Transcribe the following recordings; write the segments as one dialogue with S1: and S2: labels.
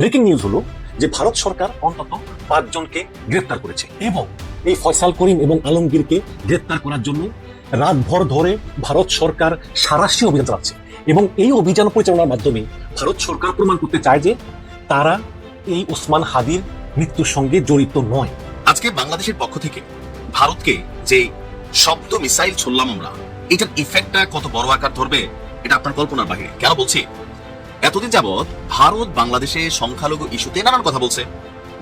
S1: Breaking news হলো যে ভারত সরকার অন্তত পাঁচজনকে গ্রেফতার করেছে এবং এই ফয়সাল করিম এবং আলমগীরকে গ্রেফতার করার জন্য রাতভর ধরে ভারত সরকার সারাশি অভিযান চালাচ্ছে। এবং এই অভিযান পরিচালনার মাধ্যমে ভারত সরকার প্রমাণ করতে চায় যে তারা এই ওসমান হাদির মৃত্যুর সঙ্গে জড়িত নয়।
S2: আজকে বাংলাদেশের পক্ষ থেকে ভারতকে যে শব্দ মিসাইল ছুড়লাম আমরা এটার ইফেক্টটা কত বড় আকার ধরবে, এটা আপনার কল্পনার বাহিরে। কেন বলছি? এতদিন যাবৎ ভারত বাংলাদেশে সংখ্যালঘু ইস্যুতে নানান কথা বলছে।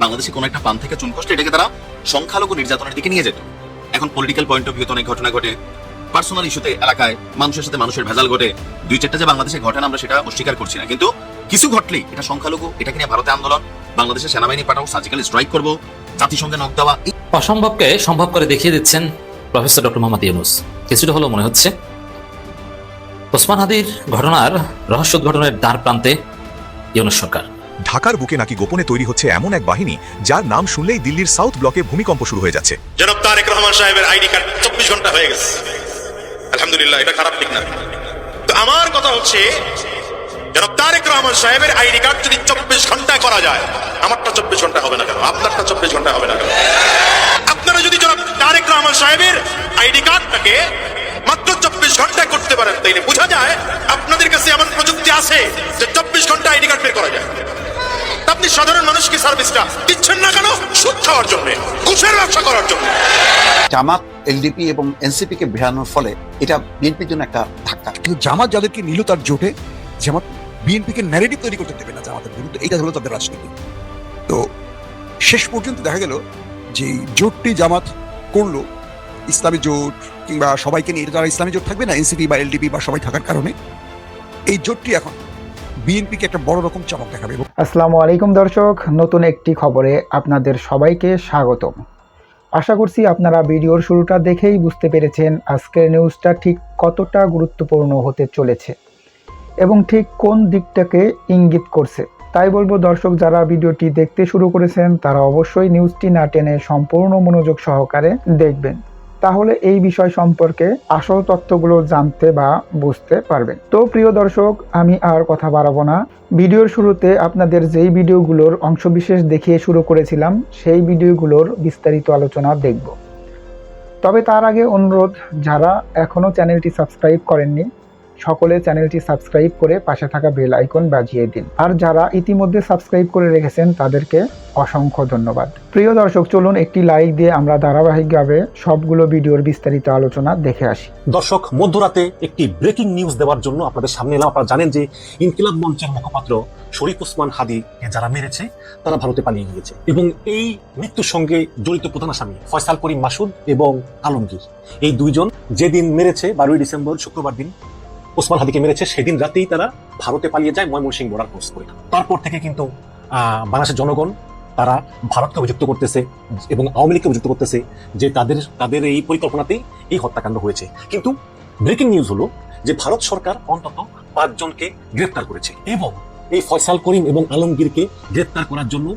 S2: বাংলাদেশে কোনো একটা পান থেকে চুন কষ্ট এটাকে তারা সংখ্যালঘু নির্যাতনের দিকে নিয়ে যেত। এখন পলিটিক্যাল পয়েন্ট অফ ভিউতে অনেক ঘটনা ঘটে। পার্সোনাল ইস্যুতে এলাকায় মানুষের সাথে মানুষের ভেজাল ঘটে। দুই চারটা যে বাংলাদেশে ঘটে না আমরা সেটা অস্বীকার করছি না। কিন্তু কিছু ঘটলেই এটা সংখ্যালঘু এটাকে নিয়ে ভারতে আন্দোলন, বাংলাদেশের সেনাবাহিনী পাঠাও সার্জিক্যাল স্ট্রাইক করব, জাতিসংঘে নক দেওয়া
S3: অসম্ভবকে সম্ভব করে দেখিয়ে দিচ্ছেন প্রফেসর ডক্টর মোহাম্মদ ইউনুস। কিছুটা হলো মনে হচ্ছে। ওসমান হাদির ঘটনার রহস্য ঘটনার দ্বার প্রান্তে ইউনুস সরকার।
S4: ঢাকার বুকে নাকি গোপনে তৈরি হচ্ছে এমন এক বাহিনী যার নাম শুনলেই দিল্লির সাউথ ব্লকে ভূমিকম্প শুরু হয়ে যাচ্ছে।
S5: জনাব তারেক রহমান সাহেবের আইডি কার্ড চব্বিশ ঘণ্টা হয়ে গেছে। আলহামদুলিল্লাহ এটা খারাপ ঠিক না। তো আমার কথা হচ্ছে জনাব তারেক রহমান সাহেবের আইডি কার্ড যদি চব্বিশ ঘন্টায় করা যায় আমারটা চব্বিশ ঘণ্টা হবে না কেন? আপনারটা চব্বিশ ঘণ্টা হবে না কেন? আপনারা যদি জনাব তারেক রহমান সাহেবের আইডি কার্ডটাকে মাত্র চব্বিশ ঘন্টায় করতে পারেন তাইলে বোঝা যায় আপনাদের কাছে এমন প্রযুক্তি আছে যে চব্বিশ ঘণ্টা আইডি কার্ড বের করা যায়। তা আপনি সাধারণ মানুষকে সার্ভিসটা দিচ্ছেন না কেন? সুদ খাওয়ার জন্য ঘুষের ব্যবসা করার জন্য।
S6: জামাত এলডিপি এবং এনসিপি কে ভেড়ানোর ফলে এটা বিএনপির জন্য একটা ধাক্কা।
S7: কিন্তু জামাত যাদেরকে নিল তার জোটে জামাত বিএনপিকে ন্যারেটিভ তৈরি করতে দেবে না জামাতের বিরুদ্ধে এটা হলো তাদের রাজনীতি। তো শেষ পর্যন্ত দেখা গেল যে জোটটি জামাত করল ইসলামী জোট কিংবা সবাইকে নিয়ে তারা ইসলামী জোট থাকবে না, এনসিপি বা এলডিপি বা সবাই থাকার কারণে, এই জোটটি এখন বিএনপিকে একটা বড় রকম চমক দেখাবে।
S8: আসসালামু আলাইকুম দর্শক, নতুন একটি খবরে আপনাদের সবাইকে স্বাগতম। আশা করছি আপনারা ভিডিওর শুরুটা দেখেই বুঝতে পেরেছেন আজকের নিউজটা ঠিক কতটা গুরুত্বপূর্ণ হতে চলেছে এবং ঠিক কোন দিকটাকে ইঙ্গিত করছে। তাই বলব দর্শক, যারা ভিডিওটি দেখতে শুরু করেছেন, তারা অবশ্যই নিউজটি না টেনে সম্পূর্ণ মনোযোগ সহকারে দেখবেন। তাহলে এই বিষয় সম্পর্কে আসল তথ্যগুলো জানতে বা বুঝতে পারবেন। তো প্রিয় দর্শক, আমি আর কথা বাড়াবো না। ভিডিওর শুরুতে আপনাদের যেই ভিডিওগুলোর অংশবিশেষ দেখিয়ে শুরু করেছিলাম, সেই ভিডিওগুলোর বিস্তারিত আলোচনা দেখব। তবে তার আগে অনুরোধ, যারা এখনও চ্যানেলটি সাবস্ক্রাইব করেননি সকলে চ্যানেলটি সাবস্ক্রাইব করে পাশে থাকা বেল আইকন বাজিয়ে দিন। আর যারা ইতিমধ্যে সাবস্ক্রাইব করে রেখেছেন, তাদেরকে অসংখ্য ধন্যবাদ। প্রিয় দর্শক, চলুন একটি লাইক দিয়ে আমরা ধারাবাহিকভাবে সবগুলো ভিডিওর বিস্তারিত আলোচনা দেখে আসি।
S1: দর্শক, মধ্যরাতে একটি ব্রেকিং নিউজ দেওয়ার জন্য আপনাদের সামনে এলাম। আপনারা জানেন যে ইনকিলাব মঞ্চের মুখপাত্র শরীফ ওসমান হাদিকে যারা মেরেছে, তারা ভারতে পালিয়ে গিয়েছে। এবং এই মৃত্যুর সঙ্গে জড়িত প্রধান আসামি ফয়সাল করিম মাসুদ এবং আলমগীর। এই দুইজন যেদিন মেরেছে, বারোই ডিসেম্বর, শুক্রবার দিন ওসমান হাদিকে মেরেছে, সেদিন রাতেই তারা ভারতে পালিয়ে যায় ময়মনসিংহ বর্ডার ক্রস করে। তারপর থেকে কিন্তু বাংলাদেশের জনগণ তারা ভারতকে অভিযুক্ত করতেছে এবং আওয়ামী লীগকে অভিযুক্ত করতেছে যে তাদের তাদের এই পরিকল্পনাতেই এই হত্যাকাণ্ড হয়েছে। কিন্তু ব্রেকিং নিউজ হলো যে ভারত সরকার অন্তত পাঁচজনকে গ্রেফতার করেছে এবং এই ফয়সাল করিম এবং আলমগীরকে গ্রেফতার করার জন্য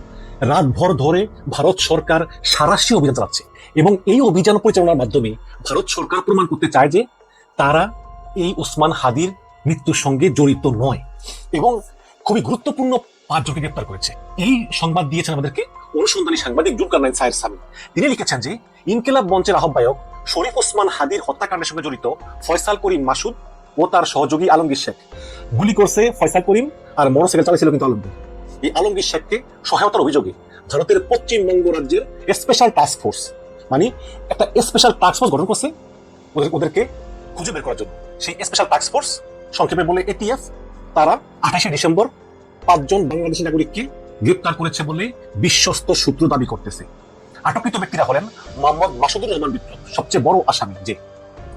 S1: রাতভর ধরে ভারত সরকার সারাশি অভিযান চালাচ্ছে এবং এই অভিযান পরিচালনার মাধ্যমে ভারত সরকার প্রমাণ করতে চায় যে তারা এই ওসমান হাদির মৃত্যুর সঙ্গে জড়িত নয় এবং খুবই গুরুত্বপূর্ণ পাঁচজনকে গ্রেপ্তার করেছে। এই সংবাদ দিয়েছেন আমাদেরকে অনুসন্ধানী সাংবাদিক জুলকার নাইন সায়ের সামি তিনি লিখেছেন যে, ইনকিলাব মঞ্চের আহ্বায়ক শরীফ ওসমান হাদির হত্যাকাণ্ডের সঙ্গে জড়িত ফয়সাল করিম মাসুদ ও তার সহযোগী আলমগীর শেখ। গুলি করছে ফয়সাল করিম আর মোটরসাইকেল চালাইছিল কিন্তু আলমগীর। এই আলমগীর শেখকে সহায়তার অভিযোগে ভারতের পশ্চিমবঙ্গ রাজ্যের স্পেশাল টাস্ক ফোর্স মানে একটা স্পেশাল টাস্ক ফোর্স গঠন করছে। ওদেরকে খুঁজে বের করার জন্য। সেই স্পেশাল টাস্ক ফোর্স সংক্ষেপে বলে এটিএফ তারা আঠাশে ডিসেম্বর পাঁচজন বাংলাদেশি নাগরিককে গ্রেপ্তার করেছে বলে বিশ্বস্ত সূত্র দাবি করতেছে। আটককৃত ব্যক্তিরা হলেন মোহাম্মদ মাসুদুর রহমান বিপ্লব, সবচেয়ে বড় আসামি, যে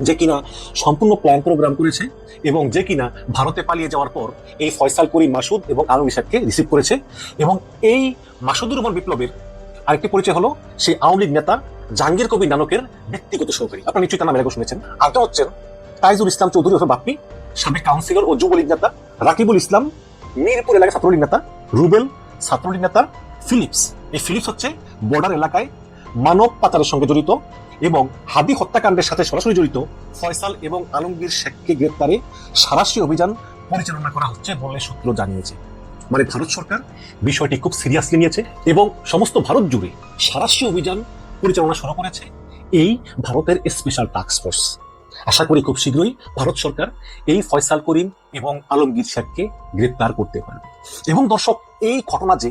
S1: যে কিনা সম্পূর্ণ প্ল্যান প্রোগ্রাম করেছে এবং যে কিনা ভারতে পালিয়ে যাওয়ার পর এই ফয়সাল করিম মাসুদ এবং আলম ইসাককে রিসিভ করেছে এবং এই মাসুদুর রহমান বিপ্লবের আরেকটি পরিচয় হলো সেই আওয়ামী লীগ নেতা জাহাঙ্গীর কবির নানকের ব্যক্তিগত সহকারী। আপনার নিশ্চয়ই তার নাম এলাকা শুনেছেন। আরেকটা হচ্ছেন তাইজুল ইসলাম চৌধুরী ওরফে বাপ্পি, সাবেক কাউন্সিলর ও যুবলীগ নেতা, রাকিবুল ইসলাম, মিরপুর এলাকায় ছাত্রলীগ নেতা, রুবেল, ছাত্রলীগ নেতা, ফিলিপস। এই ফিলিপস হচ্ছে বর্ডার এলাকায় মানব পাচারের সঙ্গে জড়িত এবং হাদি হত্যাকাণ্ডের সাথে সরাসরি জড়িত ফয়সাল এবং আলমগীর শেখকে গ্রেপ্তারে সারাশি অভিযান পরিচালনা করা হচ্ছে বলে সূত্র জানিয়েছে। মানে ভারত সরকার বিষয়টি খুব সিরিয়াসলি নিয়েছে এবং সমস্ত ভারত জুড়ে সারাশি অভিযান পরিচালনা শুরু করেছে এই ভারতের স্পেশাল টাস্ক ফোর্স আশা করি খুব শীঘ্রই ভারত সরকার এই ফয়সাল করিম এবং আলমগীর শেখকে গ্রেপ্তার করতে পারবে। এবং দর্শক, এই ঘটনা যে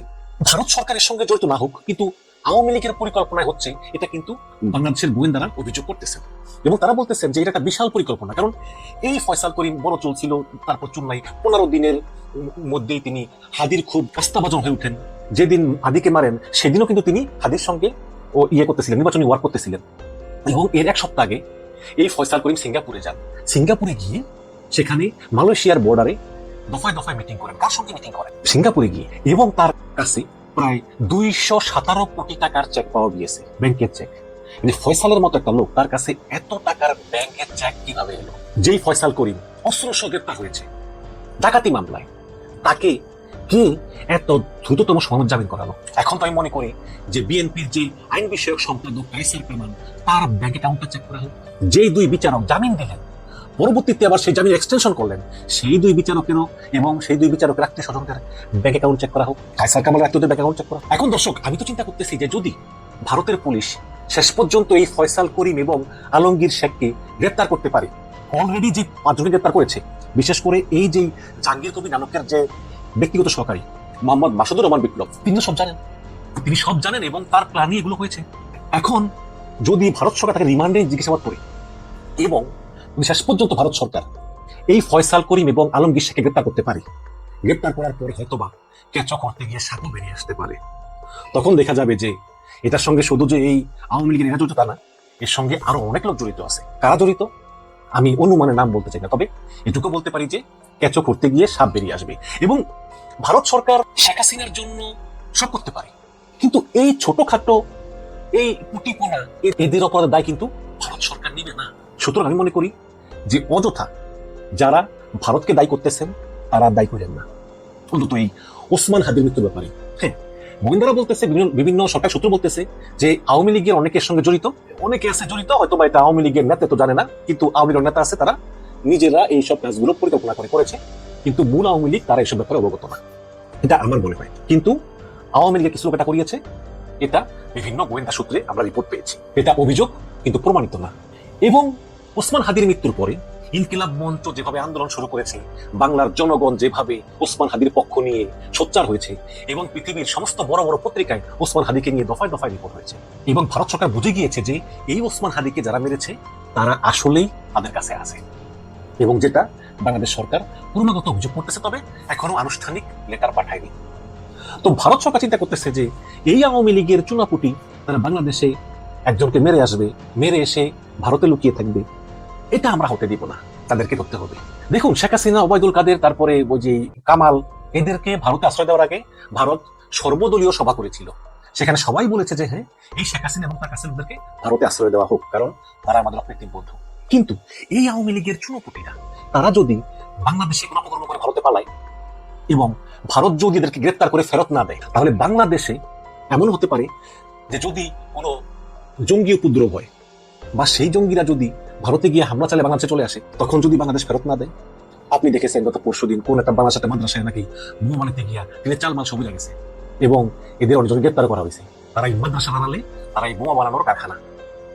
S1: ভারত সরকারের সঙ্গে জড়িত না হোক, কিন্তু আওয়ামী লীগের পরিকল্পনায় হচ্ছে, এটা কিন্তু বাংলাদেশের গোয়েন্দারা অভিযোগ করতেছেন। এবং তারা বলতেছেন যে এটা একটা বিশাল পরিকল্পনা, কারণ এই ফয়সাল করিম বড় চলছিল, তারপর চুন্নাই পনেরো দিনের মধ্যেই তিনি হাদির খুব আস্থাভাজন হয়ে উঠেন যেদিন হাদিকে মারেন, সেদিনও কিন্তু তিনি হাদির সঙ্গে ও ইয়ে করতেছিলেন, নির্বাচনী ওয়ার্ক করতেছিলেন। এবং এর এক সপ্তাহ আগে এই ফয়সাল করিম সিঙ্গাপুরে যান। সিঙ্গাপুরে গিয়ে সেখানে মালয়েশিয়ার বর্ডারে দফায় দফায় মিটিং করেন। কার সঙ্গে মিটিং করেন? সিঙ্গাপুরে গিয়ে। এবং তার কাছে প্রায় দুইশো সতেরো কোটি টাকার চেক পাওয়া গিয়েছে, ব্যাংকের চেক মানে ফয়সালের মতো একটা লোক তার কাছে এত টাকার ব্যাংকের চেক কীভাবে এলো? যেই ফয়সাল করিম অস্ত্র গ্রেপ্তার হয়েছে। ডাকাতি মামলায়। তাকে কে এত দ্রুততম সময় জামিন করালো? এখন তো আমি মনে করি যে বিএনপির যে আইন বিষয়ক সম্পাদক কাইসার কামান তার ব্যাংক অ্যাকাউন্টটা চেক করা হোক যেই দুই বিচারক জামিন দিলেন, পরবর্তীতে আবার সেই জামিন এক্সটেনশন করলেন, সেই দুই বিচারকেরও এবং সেই দুই বিচারকের আত্মীয় স্বজনদের ব্যাংক অ্যাকাউন্ট চেক করা হোক, কাইসার কামালের আত্মীয়দের ব্যাংক অ্যাকাউন্ট চেক করা এখন দর্শক, আমি তো চিন্তা করতেছি যে যদি ভারতের পুলিশ শেষ পর্যন্ত এই ফয়সাল করিম এবং আলমগীর শেখকে গ্রেপ্তার করতে পারে অলরেডি যে পাঁচজনকে গ্রেপ্তার করেছে, বিশেষ করে এই যে জাহাঙ্গীর কবি নানকের যে ব্যক্তিগত সহকারী, মোহাম্মদ মাসুদুর রহমান বিপ্লব। তিনি সব জানেন। তিনি সব জানেন এবং তার প্ল্যানই এগুলো হয়েছে। এখন যদি ভারত সরকার তাকে রিমান্ডে জিজ্ঞাসাবাদ করে এবং শেষ পর্যন্ত ভারত সরকার এই ফয়সাল করিম এবং আলমগীর শেখকে গ্রেপ্তার করতে পারে, গ্রেপ্তার করার পর হয়তোবা কেঁচো করতে গিয়ে সাপও বেরিয়ে আসতে পারে। তখন দেখা যাবে যে এটার সঙ্গে শুধু যে এই আওয়ামী লীগের এরা জড়িত তা না, এর সঙ্গে আরও অনেক লোক জড়িত আছে। কারা জড়িত? আমি অনুমানের নাম বলতে চাই না, তবে এটুকু বলতে পারি যে কেঁচো করতে গিয়ে সাপ বেরিয়ে আসবে। এবং ভারত সরকার শেখ হাসিনার জন্য সব করতে পারে। কিন্তু এই ছোটখাটো, এই কুটিপোনা এদের অপরাধের দায় কিন্তু ভারত সরকার নিবে না। সুতরাং আমি মনে করি যে অযথা যারা ভারতকে দায়ী করতেছেন, তারা দায়ী করেন না। অন্তত এই ওসমান হাদির মৃত্যুর ব্যাপারে। হ্যাঁ গোয়েন্দারা বলতেছে, বিভিন্ন বিভিন্ন সরকার সূত্র বলতেছে যে আওয়ামী লীগের অনেকের সঙ্গে জড়িত। অনেকে আছে জড়িত, হয়তো বা এটা আওয়ামী লীগের নেতা তো জানে না, কিন্তু আওয়ামী লীগের নেতা আছে, তারা নিজেরা এইসব কাজগুলো পরিকল্পনা করে করেছে। কিন্তু মূল আওয়ামী লীগ তারা এসব ব্যাপারে অবগত না। এটা আমার মনে হয়। কিন্তু আওয়ামী লীগের কিছু লোক এটা করিয়েছে? এটা বিভিন্ন গোয়েন্দা সূত্রে আমরা রিপোর্ট পেয়েছি। এটা অভিযোগ, কিন্তু প্রমাণিত না। এবং ওসমান হাদির মৃত্যুর পরে ইনকিলাব মঞ্চ যেভাবে আন্দোলন শুরু করেছে, বাংলার জনগণ যেভাবে ওসমান হাদির পক্ষ নিয়ে সোচ্চার হয়েছে, এবং পৃথিবীর সমস্ত বড় বড় পত্রিকায় ওসমান হাদিকে নিয়ে দফায় দফায় রিপোর্ট হয়েছে। এবং ভারত সরকার বুঝে গিয়েছে যে এই ওসমান হাদিকে যারা মেরেছে, তারা আসলেই তাদের কাছে আছে। এবং যেটা বাংলাদেশ সরকার ক্রমাগত অভিযোগ করতেছে, তবে এখনও আনুষ্ঠানিক লেটার পাঠায়নি। তো ভারত সরকার চিন্তা করতেছে যে এই আওয়ামী লীগের চুনাপুটি তারা বাংলাদেশে একজনকে মেরে আসবে, মেরে এসে ভারতে লুকিয়ে থাকবে। এটা আমরা হতে দিব না, তাদেরকে ধরতে হবে। দেখুন, শেখ হাসিনা, ওবায়দুল কাদের, তারপরে ওই যে কামাল, এদেরকে ভারতে আশ্রয় দেওয়ার আগে ভারত সর্বদলীয় সভা করেছিল। সেখানে সবাই বলেছে যে হ্যাঁ এই শেখ হাসিনা এবং তার কাছে ভারতে আশ্রয় দেওয়া হোক, কারণ তারা আমাদের অকৃত্রিম বন্ধু। কিন্তু এই আওয়ামী লীগের চুনোপুটিরা, তারা যদি বাংলাদেশে কোনো অপকর্ম করে ভারতে পালায় এবং ভারত যদি এদেরকে গ্রেপ্তার করে ফেরত না দেয়, তাহলে বাংলাদেশে এমন হতে পারে যে যদি কোনো জঙ্গি উপদ্রব হয় বা সেই জঙ্গিরা যদি ভারতে গিয়ে হামলা চালে বাংলাদেশে চলে আসে, তখন যদি বাংলাদেশ ফেরত না দেয়? আপনি দেখেছেন গত পরশু দিন কোন একটা বাংলাদেশ একটা মাদ্রাসায় নাকি বোমা বানাতে গিয়া তিনি চাল মাল ছবি লাগেছে এবং এদের অনেকজন গ্রেপ্তার করা হয়েছে। তারা এই মাদ্রাসা বানালে, তারা এই বোমা বানানোর কারখানা।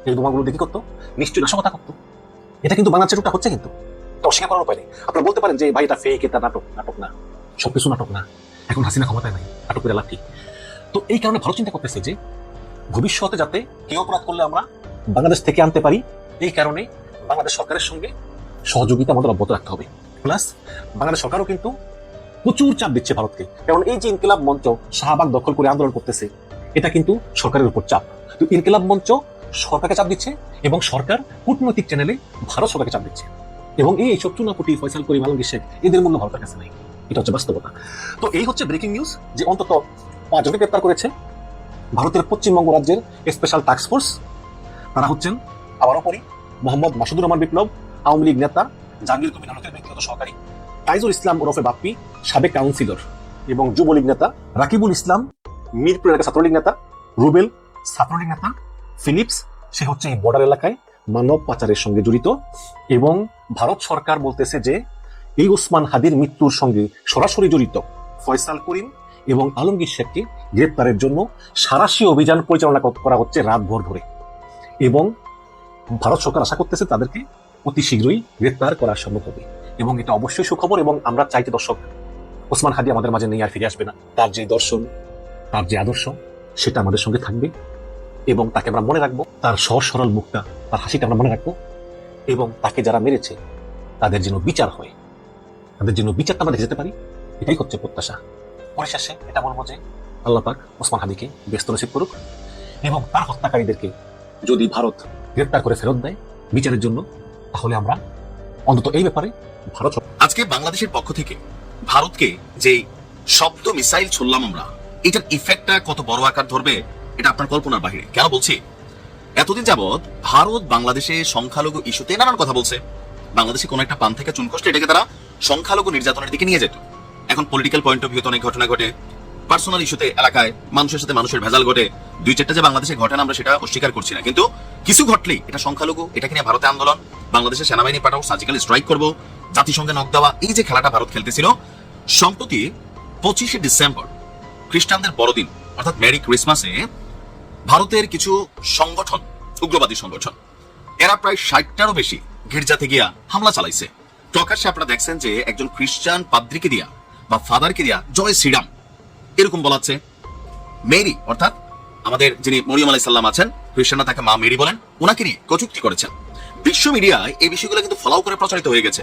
S1: এই বোমাগুলো দেখি করতো? নিশ্চয়ই নাশকতা করতো। এটা কিন্তু বাংলাদেশের ওটা হচ্ছে কিন্তু। এটা অস্বীকার করার উপায় নেই। আপনারা বলতে পারেন যে ভাই এটা ফেক এটা নাটক নাটক না। সবকিছু নাটক না। এখন হাসিনা ক্ষমতায় নাই, নাটক করে লাভ কি? তো এই কারণে ভারত চিন্তা করতেছে যে ভবিষ্যতে যাতে কেউ অপরাধ করলে আমরা বাংলাদেশ থেকে আনতে পারি, এই কারণে বাংলাদেশ সরকারের সঙ্গে সহযোগিতা আমাদের অব্যাহত রাখতে হবে। প্লাস বাংলাদেশ সরকারও কিন্তু প্রচুর চাপ দিচ্ছে ভারতকে। কারণ এই যে ইনকিলাব মঞ্চ শাহবাগ দখল করে আন্দোলন করতেছে, এটা কিন্তু সরকারের উপর চাপ। তো ইনকিলাব মঞ্চ সরকারকে চাপ দিচ্ছে এবং সরকার কূটনৈতিক চ্যানেলে ভারত সরকারকে চাপ দিচ্ছে। এবং এই এইসব চুনাপুটি ফয়সাল করিম আলমগীর শেখ, এদের মূল্য ভারতের কাছে নেই। এটা হচ্ছে বাস্তবতা। তো এই হচ্ছে ব্রেকিং নিউজ যে অন্তত পাঁচজনকে গ্রেপ্তার করেছে ভারতের পশ্চিমবঙ্গ রাজ্যের স্পেশাল টাস্ক ফোর্স তারা হচ্ছেন আবারও পড়ি মোহাম্মদ মাসুদুর রহমান বিপ্লব, আওয়ামী লীগ নেতা, জাহাঙ্গীর কবির নানকের ব্যক্তিগত সহকারী, তাইজুল ইসলাম ওরফে বাপ্পি, সাবেক কাউন্সিলর এবং যুবলীগ নেতা, রাকিবুল ইসলাম মিরপুর এলাকা ছাত্রলীগ নেতা, রুবেল, ছাত্রলীগ নেতা ফিলিপস, সে হচ্ছে এই বর্ডার এলাকায় মানব পাচারের সঙ্গে জড়িত এবং ভারত সরকার বলতেছে যে এই ওসমান হাদির মৃত্যুর সঙ্গে সরাসরি জড়িত ফয়সাল করিম এবং আলমগীর শেখকে গ্রেপ্তারের জন্য সারাশি অভিযান পরিচালনা করা হচ্ছে রাতভর ধরে। এবং ভারত সরকার আশা করতেছে তাদেরকে অতি শীঘ্রই গ্রেপ্তার করা সম্ভব হবে। এবং এটা অবশ্যই সুখবর এবং আমরা চাইতে দর্শক, ওসমান হাদি আমাদের মাঝে নেই আর ফিরে আসবে না। তার যে দর্শন, তার যে আদর্শ, সেটা আমাদের সঙ্গে থাকবে। এবং তাকে আমরা মনে রাখব তার সহজ সরল মুখটা, তার হাসিটা আমরা মনে রাখব এবং তাকে যারা মেরেছে, তাদের যেন বিচার হয়। তাদের যেন বিচারটা আমরা যেতে পারি, এটাই হচ্ছে প্রত্যাশা। পরিশেষে এটা বলব যে আল্লাহ পাক ওসমান হাদিকে ব্যস্ত নসিব করুক এবং তার হত্যাকারীদেরকে যদি ভারত গ্রেপ্তার করে ফেরত দেয় বিচারের জন্য, তাহলে আমরা অন্তত এই ব্যাপারে ভারত
S2: আজকে বাংলাদেশের পক্ষ থেকে ভারতকে যে শব্দ মিসাইল ছুড়লাম আমরা, এটার ইফেক্টটা কত বড় আকার ধরবে এটা আপনার কল্পনার বাহিরে। কেন বলছি? এতদিন যাবৎ ভারত বাংলাদেশে সংখ্যালঘু ইস্যুতে নানান কথা বলছে। বাংলাদেশে কোনো একটা পান থেকে চুন কষ্টে এটাকে তারা সংখ্যালঘু নির্যাতনের দিকে নিয়ে যেত। এখন পলিটিক্যাল পয়েন্ট অফ ভিউতে অনেক ঘটনা ঘটে। পার্সোনাল ইস্যুতে এলাকায় মানুষের সাথে মানুষের ভেজাল ঘটে। দুই চারটা যে বাংলাদেশে ঘটে না, আমরা সেটা অস্বীকার করছি না। কিন্তু কিছু ঘটলেই এটা সংখ্যালঘু, এটাকে নিয়ে ভারতে আন্দোলন, বাংলাদেশের সেনাবাহিনী পাঠাও সার্জিক্যাল স্ট্রাইক করব, জাতিসংঘে নক দেওয়া, এই যে খেলাটা ভারত খেলতেছিল, সম্প্রতি পঁচিশে ডিসেম্বর, খ্রিস্টানদের বড়দিন, অর্থাৎ মেরি ক্রিসমাসে ভারতের কিছু সংগঠন, উগ্রবাদী সংগঠন। এরা প্রায় ষাটটারও বেশি গির্জাতে গিয়া হামলা চালাইছে। প্রকাশ্যে আপনারা দেখছেন যে একজন খ্রিস্টান পাদ্রীকে দিয়া বা ফাদারকে দিয়া জয় শ্রীরাম। এরকম বলাচ্ছে মেরি, অর্থাৎ আমাদের যিনি মরিয়ম আলাই সাল্লাম আছেন, খ্রিস্টানরা তাকে মা মেরি বলেন ওনাকে নিয়ে কচুক্তি করেছেন। বিশ্ব মিডিয়ায় এই বিষয়গুলো কিন্তু ফলাও করে প্রচারিত হয়ে গেছে।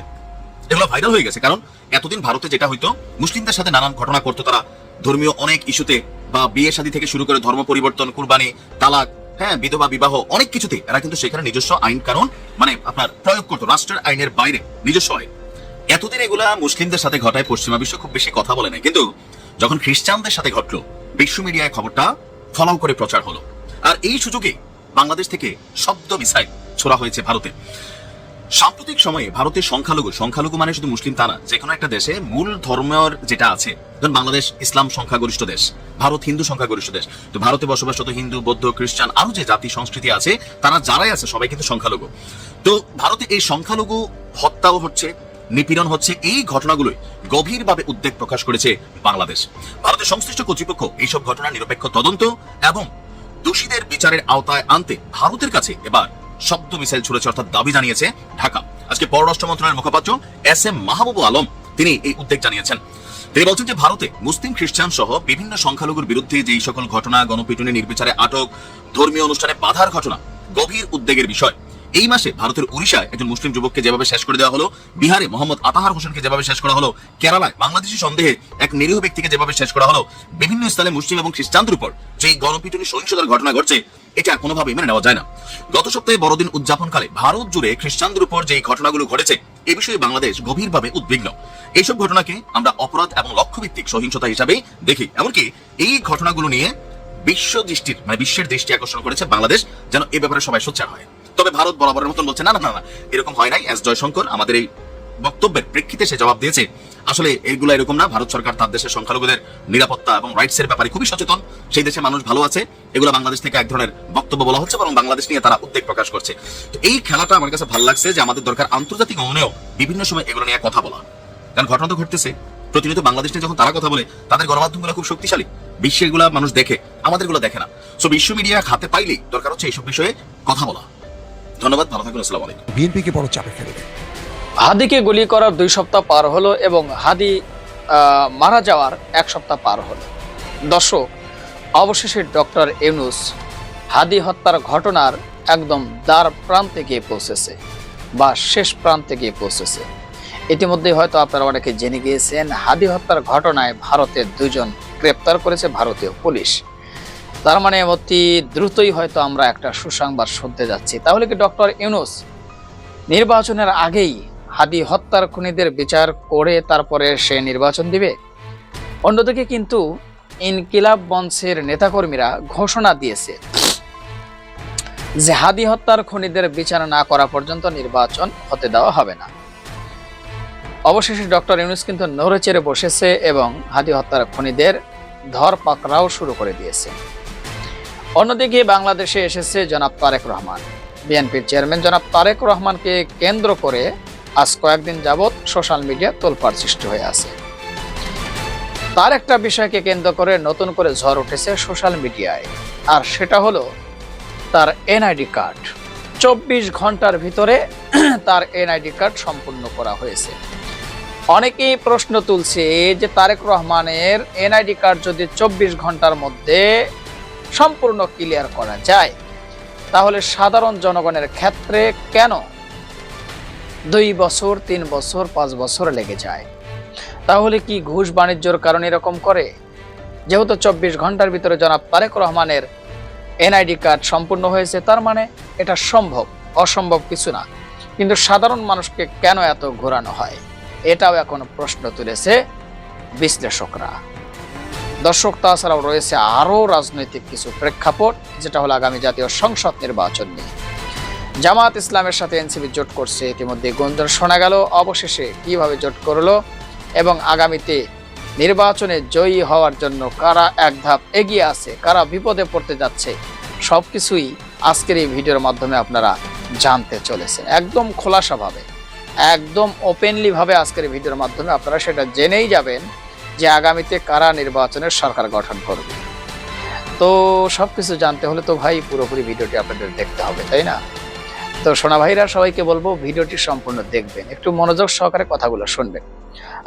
S2: এগুলো ভাইরাল হয়ে গেছে, কারণ এতদিন ভারতে যেটা হইতো, মুসলিমদের সাথে নানান ঘটনা করতো তারা ধর্মীয় অনেক ইস্যুতে বা বিয়ে শাদী থেকে শুরু করে ধর্ম পরিবর্তন, কুরবানি, তালাক হ্যাঁ বিধবা, বিবাহ, অনেক কিছুতে এরা কিন্তু সেখানে নিজস্ব আইন কানুন মানে আপনার প্রয়োগ করতো, রাষ্ট্রের আইনের বাইরে, নিজস্ব আইন। এতদিন এগুলা মুসলিমদের সাথে ঘটায়, পশ্চিমা বিশ্ব খুব বেশি কথা বলে না কিন্তু যখন খ্রিস্টানদের সাথে ঘটলো, বিশ্ব মিডিয়ায় খবরটা ফলাও করে প্রচার হলো। আর এই সুযোগে বাংলাদেশ থেকে শব্দ মিসাইল ছোড়া হয়েছে ভারতে। সাম্প্রতিক সময়ে ভারতের সংখ্যালঘু সংখ্যালঘু মানে শুধু মুসলিম তা না যে কোনো একটা দেশে মূল ধর্মের যেটা আছে, ধরুন বাংলাদেশ ইসলাম সংখ্যাগরিষ্ঠ দেশ, ভারত হিন্দু সংখ্যাগরিষ্ঠ দেশ, তো ভারতে বসবাসরত হিন্দু, বৌদ্ধ, খ্রিস্টান আরও যে জাতি সংস্কৃতি আছে, তারা যারাই আছে সবাই কিন্তু সংখ্যালঘু। তো ভারতে এই সংখ্যালঘু হত্যাও হচ্ছে, নিপীড়ন হচ্ছে, এই ঘটনাগুলোই গভীরভাবে উদ্বেগ প্রকাশ করেছে বাংলাদেশ। ভারতের সংশ্লিষ্ট কর্তৃপক্ষ এইসব ঘটনার নিরপেক্ষ তদন্ত এবং দোষীদের বিচারের আওতায় আনতে ভারতের কাছে এবার শব্দ মিসাইল ছুড়েছে, অর্থাৎ দাবি জানিয়েছে ঢাকা। আজকে পররাষ্ট্র মন্ত্রণালয়ের মুখপাত্র এস এম মাহবুবু আলম, তিনি এই উদ্বেগ জানিয়েছেন। তিনি বলছেন যে ভারতে মুসলিম খ্রিস্টান সহ বিভিন্ন সংখ্যালঘুর বিরুদ্ধে যেই সকল ঘটনা, গণপিটুনি, নির্বিচারে আটক, ধর্মীয় অনুষ্ঠানে বাধার ঘটনা, গভীর উদ্বেগের বিষয়। এই মাসে ভারতের উড়িষ্যায় একজন মুসলিম যুবককে যেভাবে শেষ করে দেওয়া হলো, বিহারে মোহাম্মদ আতাহার হোসেনকে যেভাবে শেষ করা হলো, কেরালায় বাংলাদেশি সন্দেহে এক নিরীহ ব্যক্তিকে যেভাবে শেষ করা হলো, বিভিন্ন স্থানে মুসলিম এবং খ্রিস্টানদের উপর যে গণপিটুনি সহিংসতার ঘটনা ঘটছে এটা কোনোভাবেই মেনে নেওয়া যায় না। গত সপ্তাহে বড়দিন উদযাপনকালে ভারত জুড়ে খ্রিস্টানদের উপর যে ঘটনাগুলো ঘটেছে, এ বিষয়ে বাংলাদেশ গভীরভাবে উদ্বিগ্ন। এইসব ঘটনাকে আমরা অপরাধ এবং লক্ষ্যভিত্তিক সহিংসতা হিসাবেই দেখি। এমনকি এই ঘটনাগুলো নিয়ে বিশ্ব দৃষ্টির মানে বিশ্বের দৃষ্টি আকর্ষণ করেছে বাংলাদেশ, যেন এ ব্যাপারে সবাই সোচ্চার হয়। তবে ভারত বরাবরের মতন বলছে না না না, এরকম হয় নাই। এস জয়শঙ্কর আমাদের এই বক্তব্যের প্রেক্ষিতে সে জবাব দিয়েছে আসলে এগুলো এরকম না। ভারত সরকার তার দেশের সংখ্যালঘুদের নিরাপত্তা এবং রাইটস এর ব্যাপারে খুবই সচেতন। সেই দেশে মানুষ ভালো আছে। এগুলো বাংলাদেশ থেকে এক ধরনের বক্তব্য বলা হচ্ছে এবং বাংলাদেশ নিয়ে তারা উদ্বেগ প্রকাশ করছে। তো এই খেলাটা আমার কাছে ভালো লাগছে যে আমাদের দরকার আন্তর্জাতিক অঙ্গনেও বিভিন্ন সময় এগুলো নিয়ে কথা বলা। কারণ ঘটনা তো ঘটতেছে। প্রতিনিয়ত বাংলাদেশ নিয়ে যখন তারা কথা বলে, তাদের গণমাধ্যমগুলো খুব শক্তিশালী। বিশ্বেরগুলা মানুষ দেখে আমাদেরগুলো দেখে না। সো বিশ্ব মিডিয়া হাতে পাইলেই দরকার হচ্ছে এইসব বিষয়ে কথা বলা। ধন্যবাদ, ভালো থাকুন, আসসালামু আলাইকুম।
S7: বিএনপিকে বড় চাপে ফেলবে?
S9: হাদিকে গুলি করার দুই সপ্তাহ পার হলো এবং হাদি মারা যাওয়ার এক সপ্তাহ পার হলো। দর্শক, অবশেষে ডক্টর ইউনুস হাদি হত্যার ঘটনার একদম দ্বার প্রান্তে গিয়ে পৌঁছেছে বা শেষ প্রান্তে গিয়ে পৌঁছেছে। ইতিমধ্যে হয়তো আপনারা অনেকে জেনে গিয়েছেন, হাদি হত্যার ঘটনায় ভারতের দুজন গ্রেপ্তার করেছে ভারতীয় পুলিশ। তার মানে অতি দ্রুতই হয়তো আমরা একটা সুসংবাদ শুনতে যাচ্ছি। তাহলে কি ডক্টর ইউনুস নির্বাচনের আগেই হাদি হত্যার খুনিদের বিচার করে তারপরে সে নির্বাচন দিবে। অন্যদিকে কিন্তু ইনকিলাব মঞ্চের নেতাকর্মীরা ঘোষণা দিয়েছে যে হাদি হত্যার খুনিদের বিচার না করা পর্যন্ত নির্বাচন হতে দেওয়া হবে না। অবশেষে ডক্টর ইউনুস কিন্তু নড়ে চেড়ে বসেছে এবং হাদি হত্যার খুনিদের ধর পাকড়াও শুরু করে দিয়েছে। অন্যদিকে বাংলাদেশে এসেছে জনাব তারেক রহমান। বিএনপির চেয়ারম্যান জনাব তারেক রহমানকে কেন্দ্র করে আজ কয়েকদিন যাবৎ সোশ্যাল মিডিয়া তোলপাড় সৃষ্টি হয়ে আছে। তার একটা বিষয়কে কেন্দ্র করে নতুন করে ঝড় উঠেছে সোশ্যাল মিডিয়ায়। আর সেটা হলো তার এনআইডি কার্ড। চব্বিশ ঘণ্টার ভিতরে তার এনআইডি কার্ড সম্পূর্ণ করা হয়েছে। অনেকেই প্রশ্ন তুলছে যে তারেক রহমানের এনআইডি কার্ড যদি চব্বিশ ঘণ্টার মধ্যে সম্পূর্ণ ক্লিয়ার করা যায়, তাহলে সাধারণ জনগণের ক্ষেত্রে কেন দুই বছর, তিন বছর, পাঁচ বছর লেগে যায়। তাহলে কি ঘুষ বাণিজ্যর কারণে এরকম করে? যেহেতু চব্বিশ ঘণ্টার ভিতরে জনাব তারেক রহমানের এনআইডি কার্ড সম্পূর্ণ হয়েছে, তার মানে এটা সম্ভব, অসম্ভব কিছু না। কিন্তু সাধারণ মানুষকে কেন এত ঘোরানো হয়? এটাও এখন প্রশ্ন তুলেছে বিশ্লেষকরা। দর্শক, তাছাড়াও রয়েছে আরও রাজনৈতিক কিছু প্রেক্ষাপট, যেটা হলো আগামী জাতীয় সংসদ নির্বাচন নিয়ে। জামাত ইসলামের সাথে এনসিপি জোট করছে ইতিমধ্যে। গুঞ্জন শোনা গেল, অবশেষে কীভাবে জোট করল এবং আগামীতে নির্বাচনে জয়ী হওয়ার জন্য কারা এক ধাপ এগিয়ে আছে, কারা বিপদে পড়তে যাচ্ছে সব কিছুই আজকের এই ভিডিওর মাধ্যমে আপনারা জানতে চলেছেন। একদম খোলাসাভাবে, একদম ওপেনলিভাবে আজকের ভিডিওর মাধ্যমে আপনারা সেটা জেনেই যাবেন যে আগামীতে কারা নির্বাচনের সরকার গঠন করবে। তো সব কিছু জানতে হলে তো ভাই পুরোপুরি ভিডিওটি আপনাদের দেখতে হবে, তাই না? তো সোনা ভাইরা সবাইকে বলব ভিডিওটি সম্পূর্ণ দেখবেন। একটু মনোযোগ সহকারে কথাগুলো শুনবেন।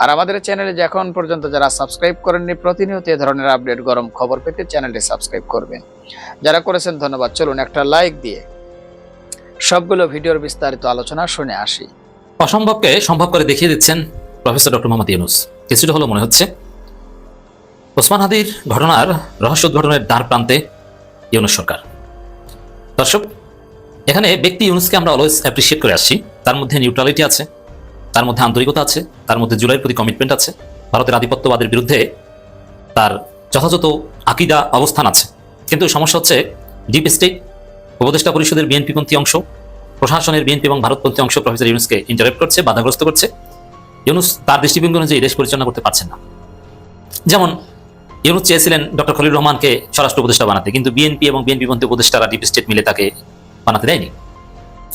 S9: আর আমাদের চ্যানেলে যে এখন পর্যন্ত যারা সাবস্ক্রাইব করেননি, প্রতিনিয়ত এ ধরনের আপডেট, গরম খবর পেতে চ্যানেলটি সাবস্ক্রাইব করবেন। যারা করেছেন, ধন্যবাদ। চলুন একটা লাইক দিয়ে সবগুলো ভিডিওর বিস্তারিত আলোচনা শুনে আসি।
S3: অসম্ভবকে সম্ভব করে দেখিয়ে দিচ্ছেন প্রফেসর ডক্টর মোহাম্মদ ইউনুস। কিছুটা হলো মনে হচ্ছে। ওসমান হাদির ঘটনার রহস্য উদ্ঘাটনের দ্বার প্রান্তে ইউনুস সরকার। দর্শক এখানে ব্যক্তি ইউনুসকে আমরা অলওয়েজ অ্যাপ্রিসিয়েট করে আসছি। তার মধ্যে নিউট্রালিটি আছে, তার মধ্যে আন্তরিকতা আছে, তার মধ্যে জুলাইয়ের প্রতি কমিটমেন্ট আছে, ভারতের আধিপত্যবাদের বিরুদ্ধে তার যথাযথ আকিদা অবস্থান আছে। কিন্তু সমস্যা হচ্ছে ডিপ স্টেট উপদেষ্টা পরিষদের বিএনপিপন্থী অংশ, প্রশাসনের বিএনপি এবং ভারতপন্থী অংশ প্রফেসর ইউনুসকে ইন্টারেক্ট করছে, বাধাগ্রস্ত করছে। ইউনুস তার দৃষ্টিভঙ্গি অনুযায়ী দেশ পরিচালনা করতে পারছেন না। যেমন, ইউনুস চেয়েছিলেন ডক্টর খলিল রহমানকে স্বরাষ্ট্র উপদেষ্টা বানাতে, কিন্তু বিএনপি এবং বিএনপিপন্থী উপদেষ্টারা ডিপ স্টেট মিলে তাকে বানাতে দেয়নি।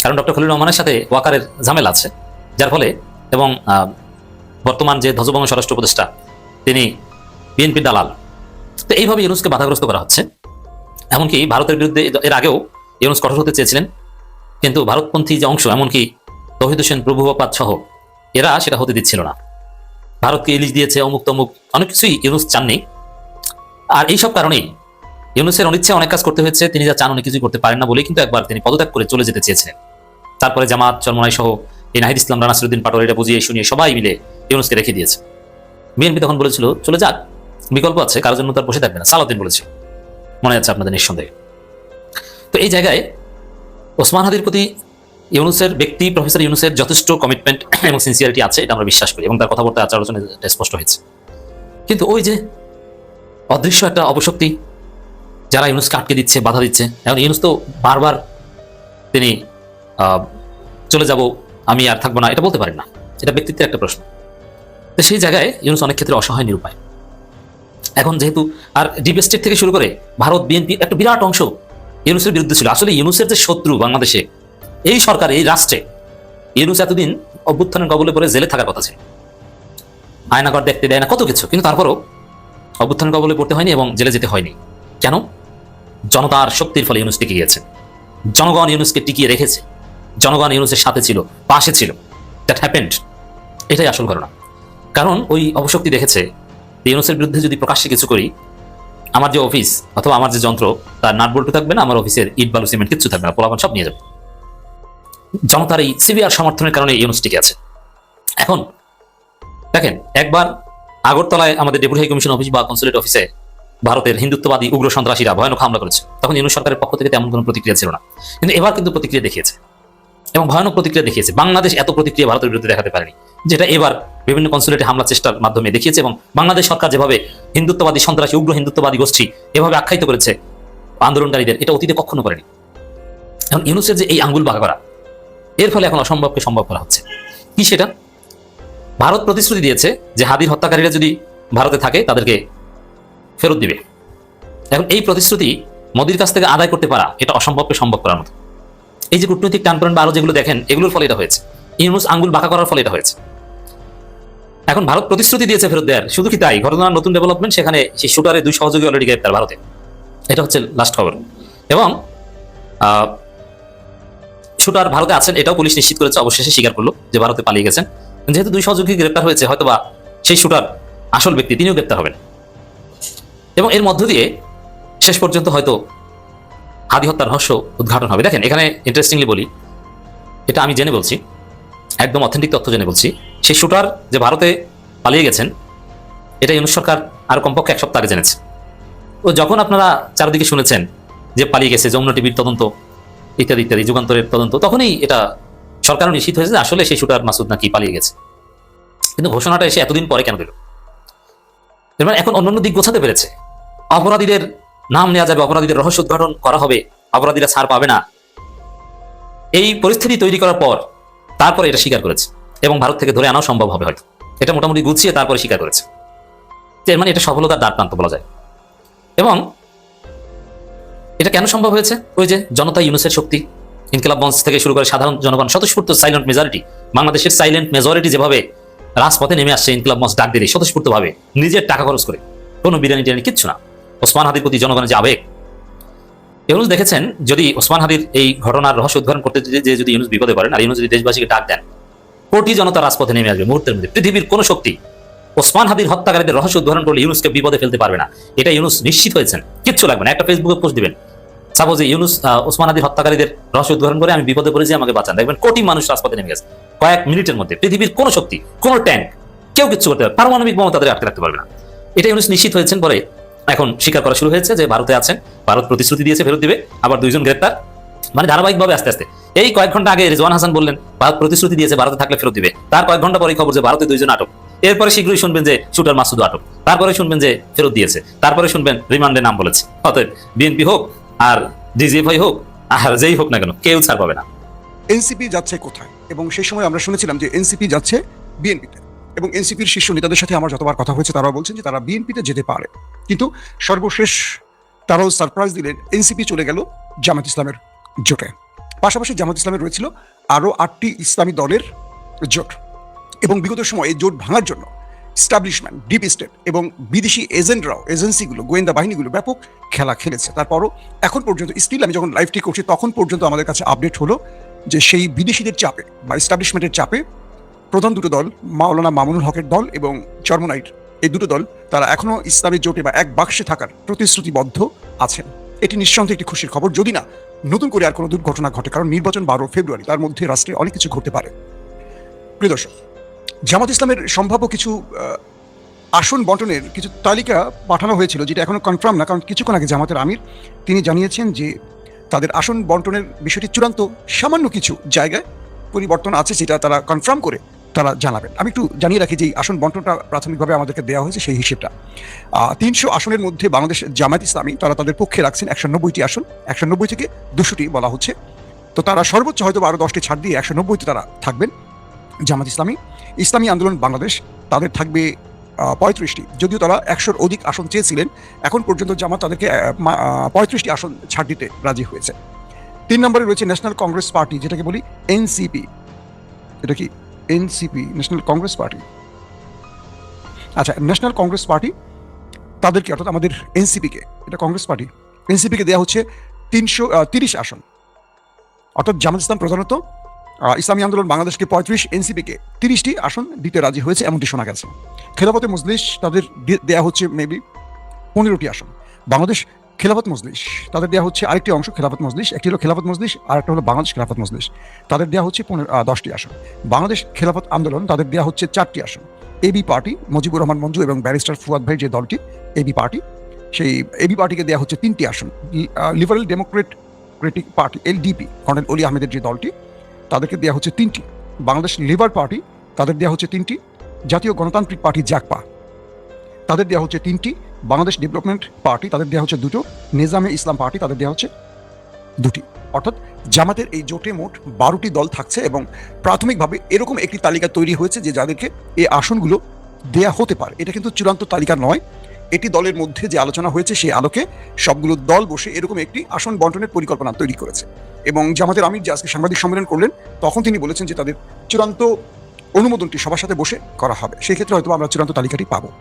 S3: কারণ ডক্টর খলিল রহমানের সাথে ওয়াকারের ঝামেলা আছে, যার ফলে এবং বর্তমান যে ধ্বজভঙ্গ স্বরাষ্ট্র উপদেষ্টা, তিনি বিএনপি দালাল। তো এইভাবে ইউনুসকে বাধাগ্রস্ত করা হচ্ছে। এমনকি ভারতের বিরুদ্ধে এর আগেও ইউনুস কঠোর হতে চেয়েছিলেন। কিন্তু ভারতপন্থী যে অংশ, এমনকি তহিদ হোসেন প্রভুবাপাত সহ, এরা সেটা হতে দিচ্ছিল না। ভারতকে ইলিশ দিয়েছে অমুক তমুক, অনেক কিছুই ইউনুস চাননি। আর এইসব কারণেই ইউনুসের অনিচ্ছে অনেক কাজ করতে হয়েছে, তিনি যা চান অনেক কিছুই করতে পারেন না বলেই কিন্তু একবার তিনি পদত্যাগ করে চলে যেতে চেয়েছিলেন তারপরে জামাত চরমনাই সহ এই নাহিদ ইসলাম রানাসিরুদ্দিন পাটোয়ার এটা বুঝিয়ে শুনিয়ে সবাই মিলে ইউনুসকে রেখে দিয়েছে। বিএনপি তখন বলেছিল, চলে যাক, বিকল্প আছে, কারোর জন্য তার বসে থাকবে না। সালাউদ্দিন বলেছিল মনে আছে আপনাদের নিঃসন্দেহে। তো এই জায়গায় ওসমান হাদির প্রতি ইউনুসের ব্যক্তি, প্রফেসর ইউনুসের যথেষ্ট কমিটমেন্ট এবং সিনসিয়ারিটি আছে, এটা আমরা বিশ্বাস করি এবং তার কথাবার্তা আচার আলোচনা স্পষ্ট হয়েছে। কিন্তু ওই যে অদৃশ্য একটা অপশক্তি যারা ইউনুসকে আটকে দিচ্ছে, বাধা দিচ্ছে। এখন ইউনুস তো বারবার তিনি চলে যাব, আমি আর থাকব না, এটা বলতে পারেন না। এটা ব্যক্তিত্বের একটা প্রশ্ন। তো সেই জায়গায় ইউনুস অনেক ক্ষেত্রে অসহায়, নিরুপায়। এখন যেহেতু, আর ডিপ স্টেট থেকে শুরু করে ভারত, বিএনপি একটা বিরাট অংশ ইউনুসের বিরুদ্ধে ছিল। আসলে ইউনুসের যে শত্রু বাংলাদেশে, এই সরকার, এই রাষ্ট্রে, ইউনুস এতদিন অভ্যুত্থানের কবলে পরে জেলে থাকার কথা ছিল। আয়নাগর দেখতে দেয় না, কত কিছু। কিন্তু তারপরও অভ্যুত্থানের কবলে পড়তে হয়নি এবং জেলে যেতে হয়নি। কেন? জনতার শক্তির ফলে ইউনুস টিকে গিয়েছে জনগণ ইউনুসকে টিকিয়ে রেখেছে। জনগণ ইউনুসের সাথে ছিল, পাশে ছিল। দ্যাট হ্যাপেন্ড এটাই আসল ঘটনা। কারণ ওই অপশক্তি দেখেছে ইউনুসের বিরুদ্ধে যদি প্রকাশ্যে কিছু করি, আমার যে অফিস অথবা আমার যে যন্ত্র, তার নাট বল্টু থাকবে না, আমার অফিসের ইট, বালু, সিমেন্ট কিচ্ছু থাকবে না, পোলাপান সব নিয়ে যাবে। জনতার এই সিভিয়ার সমর্থনের কারণে ইউনুস টিকে আছে। এখন দেখেন, একবার আগরতলায় আমাদের ডেপুটি হাই কমিশন অফিস বা কনসুলেট অফিসে ভারতের হিন্দুত্ববাদী উগ্র সন্ত্রাসীরা ভয়ানক হামলা করেছে। তখন ইউনুস সরকারের পক্ষ থেকে তেমন কোনো প্রতিক্রিয়া ছিল না। কিন্তু এবার কিন্তু প্রতিক্রিয়া দেখিয়েছে। এবং ভয়ানক প্রতিক্রিয়া দেখিয়েছে। বাংলাদেশ এত প্রতিক্রিয়া ভারতের বিরুদ্ধে দেখাতে পারেনি। যেটা এবার বিভিন্ন কনসুলেটে হামলা চেষ্টার মাধ্যমে দেখিয়েছে এবং বাংলাদেশ সরকার যেভাবে হিন্দুত্ববাদী সন্ত্রাসী, উগ্র হিন্দুত্ববাদী গোষ্ঠী এভাবে আখ্যায়িত করেছে আন্দোলনকারীদের, এটা অতীতে কখনো করেনি। এখন ইউনুসের যে এই আঙ্গুল বাঁকা করা, এর ফলে এখন অসম্ভবকে সম্ভব করা হচ্ছে। কি সেটা? ভারত প্রতিশ্রুতি দিয়েছে যে হাদির হত্যাকারীরা যদি ভারতে থাকে, তাদেরকে ফেরত দিবে। এখন এই প্রতিশ্রুতি মোদির কাছ থেকে আদায় করতে পারা, এটা অসম্ভবকে সম্ভব করার মতো। এই যে কূটনৈতিক টানপ্রাণ বা আরও যেগুলো দেখেন, এগুলোর ফলে এটা হয়েছে। ইউনুস আঙ্গুল বাঁকা করার ফলে এটা হয়েছে। এখন ভারত প্রতিশ্রুতি দিয়েছে ফেরত দেওয়ার শুধু কি তাই? ঘটনার নতুন ডেভেলপমেন্ট, সেখানে সেই শুটারে দুই সহযোগী অলরেডি গ্রেপ্তার ভারতে। এটা হচ্ছে লাস্ট খবর। এবং শুটার ভারতে আছেন, এটাও পুলিশ নিশ্চিত করেছে, অবশেষে স্বীকার করল যে ভারতে পালিয়ে গেছেন। যেহেতু দুই সহযোগী গ্রেপ্তার হয়েছে, হয়তোবা সেই শুটার আসল ব্যক্তি, তিনিও গ্রেপ্তার হবেন। এবং এর মধ্য দিয়ে শেষ পর্যন্ত হয়তো হাদি হত্যার রহস্য উদ্ঘাটন হবে। দেখেন, এখানে ইন্টারেস্টিংলি বলি, এটা আমি জেনে বলছি, একদম অথেন্টিক তথ্য জেনে বলছি, সেই শুটার যে ভারতে পালিয়ে গেছেন, এটা ইউনুস সরকার আর কমপক্ষে এক সপ্তাহ আগে জেনেছে। ও যখন আপনারা চারিদিকে শুনেছেন যে পালিয়ে গেছে, যমুনা টিভির তদন্ত, ইত্যাদি ইত্যাদি, যুগান্তরের তদন্ত, তখনই এটা সরকারও নিশ্চিত হয়েছে যে আসলে সেই শুটার মাসুদ নাকি পালিয়ে গেছে। কিন্তু ঘোষণাটা এসে এতদিন পরে কেন দিল? মানে এখন অন্যান্য দিক গোছাতে পেরেছে। অপরাধীদের নাম নেওয়া যাবে, অপরাধীদের রহস্য উদ্ঘাটন করা হবে, অপরাধীরা ছাড় পাবে না। এই পরিস্থিতি তৈরি করার পর তারপরে এটা স্বীকার করেছে এবং ভারত থেকে ধরে আনাও সম্ভব হবে হয়তো। এটা মোটামুটি গুছিয়ে তারপরে স্বীকার করেছে। এর মানে এটা সফলতার দ্বার প্রান্ত বলা যায়। এবং এটা কেন সম্ভব হয়েছে? ওই যে জনতা ইউনুসের শক্তি, ইনকিলাব মঞ্চ থেকে শুরু করে সাধারণ জনগণ, স্বতঃস্ফূর্ত সাইলেন্ট মেজরিটি বাংলাদেশের সাইলেন্ট মেজরিটি যেভাবে রাজপথে নেমে আসছে, ইনকিলাব মঞ্চ ডাক দিলে স্বতঃস্ফূর্ত ভাবে নিজের টাকা খরচ করে, কোনো বিরিয়ানি টিরিয়ানি কিচ্ছু না। ওসমান হাদির প্রতি জনগণের যে আবেগ, ইউনুস দেখেছেন, যদি ওসমান হাদির এই ঘটনার রহস্য উদ্ঘাটন করতে যে যদি ইউনুস বিপদে পড়েন, আর ইউনুস যদি দেশবাসীকে ডাক দেন, কোটি জনতা রাজপথে নেমে আসবে মুহূর্তের মধ্যে। পৃথিবীর কোনো শক্তি ওসমান হাদির হত্যাকারীদের রহস্য উদ্ঘাটন করলে ইউনুসকে বিপদে ফেলতে পারবে না। এটা ইউনুস নিশ্চিত হয়েছেন। কিচ্ছু লাগবে না। একটা ফেসবুকে পোস্ট দিবেন। সাপোজ ইউনুস ওসমান হাদির হত্যাকারীদের রহস্য উদ্ঘাটন করে, আমি বিপদে পড়েছি, আমাকে বাঁচান। দেখবেন কোটি মানুষ রাজপথে নেমে গেছে। কয়েক মিনিটের মধ্যে পৃথিবীর কোনো শক্তি, কোনো ট্যাঙ্ক কেউ কিচ্ছু করতে পারবে পারমাণবিক বোমা তাদের আটকে রাখতে পারবে না। এটা ইউনুস নিশ্চিত হয়েছেন পরে এখন স্বীকার করা শুরু হয়েছে যে ভারতে আছেন, ভারত প্রতিশ্রুতি দিয়েছে, ফেরত দিবে। আবার দুইজন গ্রেপ্তার। মানে ধারাবাহিকভাবে আস্তে আস্তে। এই কয়েক ঘণ্টা আগে রিজওয়ান হাসান বললেন, ভারত প্রতিশ্রুতি দিয়েছে, ভারতে থাকলে ফেরত দিবে। তার কয়েক ঘণ্টা পরে খবর যে ভারতে দুইজন আটক। এরপরে শীঘ্রই শুনবেন যে শুটার মাসুদ আটক। তারপরে শুনবেন যে ফেরত দিয়েছে। তারপরে শুনবেন রিমান্ডে নাম বলেছে। অতএব বিএনপি হোক আর ডিজিএফআই হোক, আর যেই হোক না কেন, কেউ ছাড় পাবে না।
S7: এনসিপি যাচ্ছে কোথায়? এবং সেই সময় আমরা শুনেছিলাম যে এনসিপি যাচ্ছে বিএনপিতে। এবং এনসিপির শীর্ষ নেতাদের সাথে আমার যতবার কথা হয়েছে তারা বলছেন যে তারা বিএনপিতে যেতে পারে। কিন্তু সর্বশেষ তারাও সারপ্রাইজ দিলেন, এনসিপি চলে গেল জামাত ইসলামের জোটে। পাশাপাশি জামাত ইসলামের রয়েছিল আরও আটটি ইসলামী দলের জোট। এবং বিগত সময় জোট ভাঙার জন্য স্টাবলিশমেন্ট ডিপ স্টেট এবং বিদেশি এজেন্টরাও, এজেন্সিগুলো, গোয়েন্দা বাহিনীগুলো ব্যাপক খেলা খেলেছে। তারপরও এখন পর্যন্ত স্টিল আমি যখন লাইভটি করছি, তখন পর্যন্ত আমাদের কাছে আপডেট হলো যে সেই বিদেশিদের চাপে বা এস্টাবলিশমেন্টের চাপে প্রধান দুটো দল, মাওলানা মামুনুল হকের দল এবং চর্মনাইট এই দুটো দল, তারা এখনও ইসলামী জোটে বা এক বাক্সে থাকার প্রতিশ্রুতিবদ্ধ আছেন। এটি নিঃসন্দেহে একটি খুশির খবর। যদি না, নতুন করে আর কোনো দুর্ঘটনা ঘটে, কারণ নির্বাচন বারো ফেব্রুয়ারি, তার মধ্যে রাষ্ট্রে অনেক কিছু ঘটতে পারে। প্রিয় দর্শক, জামাত ইসলামের সম্ভাব্য কিছু আসন বন্টনের কিছু তালিকা পাঠানো হয়েছিল, যেটা এখনও কনফার্ম না, কারণ কিছুক্ষণ আগে জামাতের আমির, তিনি জানিয়েছেন যে তাদের আসন বন্টনের বিষয়টি চূড়ান্ত সামান্য কিছু জায়গায় পরিবর্তন আছে, যেটা তারা কনফার্ম করে তারা জানাবেন। আমি একটু জানিয়ে রাখি যে আসন বন্টনটা প্রাথমিকভাবে আমাদেরকে দেওয়া হয়েছে সেই হিসেবটা। তিনশো আসনের মধ্যে বাংলাদেশ জামাত ইসলামী তারা তাদের পক্ষে রাখছেন একশো নব্বইটি আসন, একশো নব্বই থেকে দুশোটি বলা হচ্ছে। তো তারা সর্বোচ্চ হয়তো আরও দশটি ছাড় দিয়ে একশো নব্বইতে তারা থাকবেন জামাত ইসলামী। ইসলামী আন্দোলন বাংলাদেশ, তাদের থাকবে পঁয়ত্রিশটি। যদিও তারা একশোর অধিক আসন চেয়েছিলেন, এখন পর্যন্ত জামাত তাদেরকে পঁয়ত্রিশটি আসন ছাড় দিতে রাজি হয়েছে। তিন নম্বরে রয়েছে ন্যাশনাল কংগ্রেস পার্টি, যেটাকে বলি এনসিপি। এটা কি এনসিপি ন্যাশনাল কংগ্রেস পার্টি আচ্ছা ন্যাশনাল কংগ্রেস পার্টি তাদেরকে, অর্থাৎ আমাদের এনসিপিকে এটা কংগ্রেস পার্টি এনসিপিকে দেওয়া হচ্ছে তিনশো তিরিশ আসন। অর্থাৎ জামাত ইসলাম প্রধানত ইসলামী আন্দোলন বাংলাদেশকে পঁয়ত্রিশ এনসিপিকে তিরিশটি আসন দিতে রাজি হয়েছে, এমনটি শোনা গেছে। খেলাফতে মজলিস তাদের দে- দেয়া হচ্ছে মেবি পনেরোটি আসন। বাংলাদেশ খেলাফত মজলিস। তাদের দেওয়া হচ্ছে আরেকটি অংশ খেলাফত মজলিস, একটি হলো খেলাফত মজলিস আর একটা হলো বাংলাদেশ খেলাফত মজলিস। তাদের দেওয়া হচ্ছে পনেরো দশটি আসন। বাংলাদেশ খেলাফত আন্দোলন তাদের দেওয়া হচ্ছে চারটি আসন। এবি পার্টি, মুজিবুর রহমান মঞ্জু এবং ব্যারিস্টার ফুয়াদ ভাই যে দলটি এবি পার্টি, সেই এবি পার্টিকে দেওয়া হচ্ছে তিনটি আসন। লিবারেল ডেমোক্রেট, ক্রেটিক পার্টি এলডিপি কর্নেল অলি আহমেদের যে দলটি, তাদেরকে দেওয়া হচ্ছে তিনটি। বাংলাদেশ লেবার পার্টি, তাদের দেওয়া হচ্ছে তিনটি। জাতীয় গণতান্ত্রিক পার্টি জাকপা তাদের দেওয়া হচ্ছে তিনটি। বাংলাদেশ ডেভেলপমেন্ট পার্টি তাদের দেওয়া হচ্ছে দুটো। নিজামে ইসলাম পার্টি তাদের দেওয়া হচ্ছে দুটি। অর্থাৎ জামাতের এই জোটে মোট বারোটি দল থাকছে এবং প্রাথমিকভাবে এরকম একটি তালিকা তৈরি হয়েছে যে যাদেরকে এই আসনগুলো দেয়া হতে পারে। এটা কিন্তু চূড়ান্ত তালিকা নয়। এটি দলের মধ্যে যে আলোচনা হয়েছে সেই আলোকে সবগুলো দল বসে এরকম একটি আসন বন্টনের পরিকল্পনা তৈরি করেছে। এবং জামাতের আমির যে আজকে সাংবাদিক সম্মেলন করলেন, তখন তিনি বলেছেন যে তাদের চূড়ান্ত অনুমোদনটি সবার সাথে বসে করা হবে। সেক্ষেত্রে হয়তো আমরা চূড়ান্ত তালিকাটি পাবো।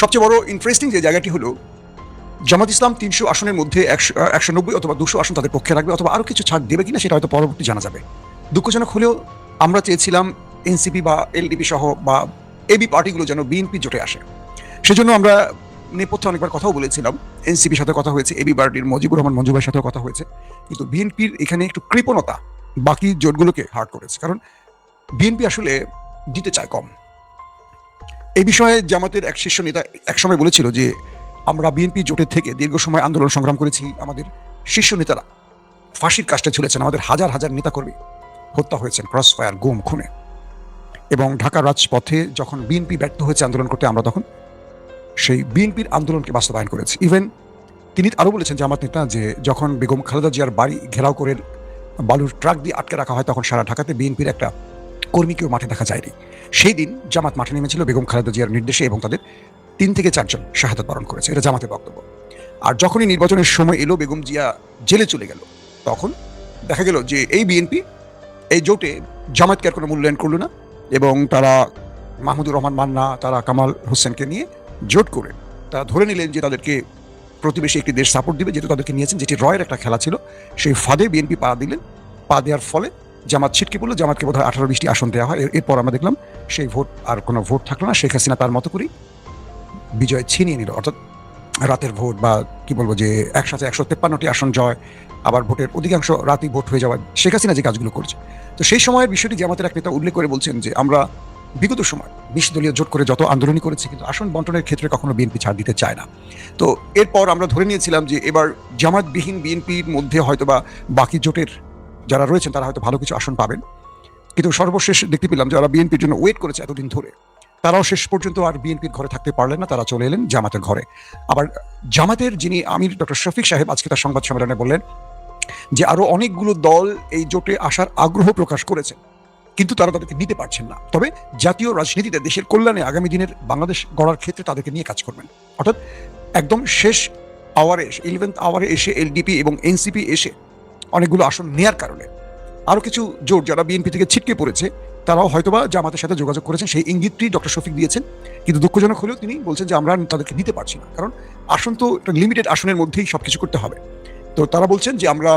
S7: সবচেয়ে বড় ইন্টারেস্টিং যে জায়গাটি হলো, জামাত ইসলাম তিনশো আসনের মধ্যে একশো একশো নব্বই অথবা দুশো আসন তাদের পক্ষে রাখবে অথবা আরও কিছু ছাড় দেবে কিনা সেটা হয়তো পরবর্তী জানা যাবে। দুঃখজনক হলেও আমরা চেয়েছিলাম এনসিপি বা এলডিপি সহ বা এবি পার্টিগুলো যেন বিএনপি জোটে আসে। সেজন্য আমরা নেপথ্যে অনেকবার কথাও বলেছিলাম এনসিপির সাথে কথা হয়েছে এবি পার্টির মজিবুর রহমান মঞ্জু ভাইয়ের সাথেও কথা হয়েছে, কিন্তু বিএনপির এখানে একটু কৃপণতা বাকি জোটগুলোকে হার্ড করেছে। কারণ বিএনপি আসলে দিতে চায় কম। এই বিষয়ে জামাতের এক শীর্ষ নেতা একসময় বলেছিল যে, আমরা বিএনপি জোটের থেকে দীর্ঘ সময় আন্দোলন সংগ্রাম করেছি, আমাদের শীর্ষ নেতারা ফাঁসির কাজটা ঝুলেছেন আমাদের হাজার হাজার নেতাকর্মী হত্যা হয়েছেন ক্রস ফায়ার গুম, খুনে। এবং ঢাকা রাজপথে যখন বিএনপি ব্যর্থ হয়েছে আন্দোলন করতে আমরা তখন, সেই বিএনপির আন্দোলনকে বাস্তবায়ন করেছি। ইভেন তিনি আরও বলেছেন, জামাত নেতা, যে যখন বেগম খালেদা জিয়ার বাড়ি ঘেরাও করে বালুর ট্রাক দিয়ে আটকে রাখা হয়, তখন সারা ঢাকাতে বিএনপির একটা কর্মীকেও মাঠে দেখা যায়নি। সেই দিন জামাত মাঠে নেমেছিল বেগম খালেদা জিয়ার নির্দেশে এবং তাদের তিন থেকে চারজন শাহাদত বরণ করেছে। এটা জামাতের বক্তব্য। আর যখনই নির্বাচনের সময় এলো, বেগম জিয়া জেলে চলে গেল, তখন দেখা গেল যে এই বিএনপি এই জোটে জামাতকে আর কোনো মূল্যায়ন করল না এবং তারা মাহমুদুর রহমান মান্না, তারা কামাল হোসেনকে নিয়ে জোট করে তারা ধরে নিলেন যে তাদেরকে প্রতিবেশী একটি দেশ সাপোর্ট দিবে, যেহেতু তাদেরকে নিয়েছেন, যেটি রয়ের একটা খেলা ছিল, সেই ফাঁদে বিএনপি পা দিলেন। পা দেওয়ার ফলে জামাত ছিটকে পড়ল। জামাতকে বোধহয় আঠারো বিশটি আসন দেওয়া হয়। এরপর আমরা দেখলাম সেই ভোট আর কোনো ভোট থাকল না। শেখ হাসিনা তার মতো করেই বিজয় ছিনিয়ে নিল। অর্থাৎ রাতের ভোট বা কি বলব যে একসাথে একশো তেপ্পান্নটি আসন জয়, আবার ভোটের অধিকাংশ রাতই ভোট হয়ে যাওয়া শেখ হাসিনা যে কাজগুলো করছে। তো সেই সময়ের বিষয়টি জামাতের এক নেতা উল্লেখ করে বলছেন যে, আমরা বিগত সময় বিশ দলীয় জোট করে যত আন্দোলনই করেছি, কিন্তু আসন বন্টনের ক্ষেত্রে কখনো বিএনপি ছাড় দিতে চায় না। তো এরপর আমরা ধরে নিয়েছিলাম যে, এবার জামাতবিহীন বিএনপির মধ্যে হয়তো বা বাকি জোটের যারা রয়েছেন, তারা হয়তো ভালো কিছু আসন পাবেন। কিন্তু সর্বশেষ দেখতে পেলাম যারা বিএনপির জন্য ওয়েট করেছে এতদিন ধরে, তারাও শেষ পর্যন্ত আর বিএনপির ঘরে থাকতে পারলেন না, তারা চলে এলেন জামাতের ঘরে। আবার জামাতের যিনি আমির ডক্টর শফিক সাহেব আজকে তার সংবাদ সম্মেলনে বললেন যে আরও অনেকগুলো দল এই জোটে আসার আগ্রহ প্রকাশ করেছে, কিন্তু তারা তাদেরকে নিতে পারছেন না। তবে জাতীয় রাজনীতিতে দেশের কল্যাণে আগামী দিনের বাংলাদেশ গড়ার ক্ষেত্রে তাদেরকে নিয়ে কাজ করবেন। অর্থাৎ একদম শেষ আওয়ারে ইলেভেন্থ আওয়ারে এসে এলডিপি এবং এনসিপি এসে অনেকগুলো আসন নেয়ার কারণে আরও কিছু জোট যারা বিএনপি থেকে ছিটকে পড়েছে, তারাও হয়তোবা জামাতের সাথে যোগাযোগ করেছেন। সেই ইঙ্গিতটি ডক্টর শফিক দিয়েছেন। কিন্তু দুঃখজনক হলেও তিনি বলছেন যে আমরা তাদেরকে নিতে পারছি না। কারণ আসন তো একটা লিমিটেড আসনের মধ্যেই সব কিছু করতে হবে। তো তারা বলছেন যে আমরা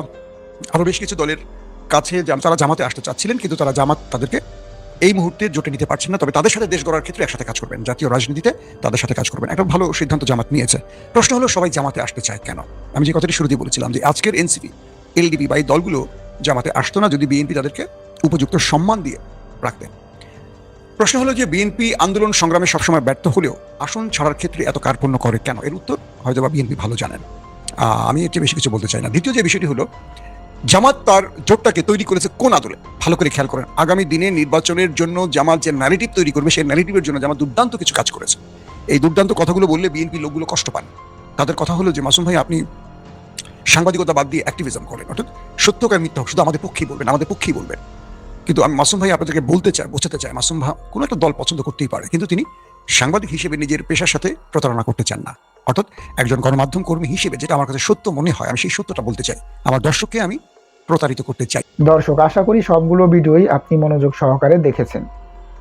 S7: আরও বেশ কিছু দলের কাছে তারা জামাতে আসতে চাচ্ছিলেন, কিন্তু তারা জামাত তাদেরকে এই মুহূর্তে জোটে নিতে পারছেন না। তবে তাদের সাথে দেশ গড়ার ক্ষেত্রে একসাথে কাজ করবেন। জাতীয় রাজনীতিতে তাদের সাথে কাজ করবেন। একটা ভালো সিদ্ধান্ত জামাত নিয়েছে। প্রশ্ন হলো, সবাই জামাতে আসতে চায় কেন? আমি যে কথাটি শুরুতেই বলেছিলাম যে আজকের এনসিপি এলডিপি বা এই দলগুলো জামাতে আসতো না যদি বিএনপি তাদেরকে উপযুক্ত সম্মান দিয়ে রাখতেন। প্রশ্ন হলো যে বিএনপি আন্দোলন সংগ্রামে সবসময় ব্যর্থ হলেও আসন ছাড়ার ক্ষেত্রে এত কার্পণ্য করে কেন? এর উত্তর হয়তো বা বিএনপি ভালো জানেন। আমি এর চেয়ে বেশি কিছু বলতে চাই না। দ্বিতীয় যে বিষয়টি হলো, জামাত তার জোটটাকে তৈরি করেছে কোন আদলে? ভালো করে খেয়াল করেন। আগামী দিনে নির্বাচনের জন্য জামাত যে ন্যারেটিভ তৈরি করবে, সেই ন্যারেটিভের জন্য জামাত দুর্দান্ত কিছু কাজ করেছে। এই দুর্দান্ত কথাগুলো বললে বিএনপি লোকগুলো কষ্ট পান। তাদের কথা হলো যে, মাসুম ভাই, আপনি সাংবাদিকতা বাদ দিয়ে অ্যাক্টিভিজম করেন, অর্থাৎ সত্যকার মিথ্যা হোক, শুধু আমাদের পক্ষেই বলবেন, আমাদের পক্ষেই বলবেন। কিন্তু আমি মাসুম ভাই আপনাদেরকে বলতে চাই, বোঝাতে চাই, মাসুম ভাই কোনো একটা দল পছন্দ করতেই পারে, কিন্তু তিনি সাংবাদিক হিসেবে নিজের পেশার সাথে প্রতারণা করতে চান না। অর্থাৎ একজন গণমাধ্যম কর্মী হিসেবে যেটা আমার কাছে সত্য মনে হয়, আমি সেই সত্যটা বলতে চাই, আমার দর্শককে আমি প্রতারিত করতে চাই।
S8: দর্শক, আশা করি সবগুলো ভিডিওই আপনি মনোযোগ সহকারে দেখেছেন।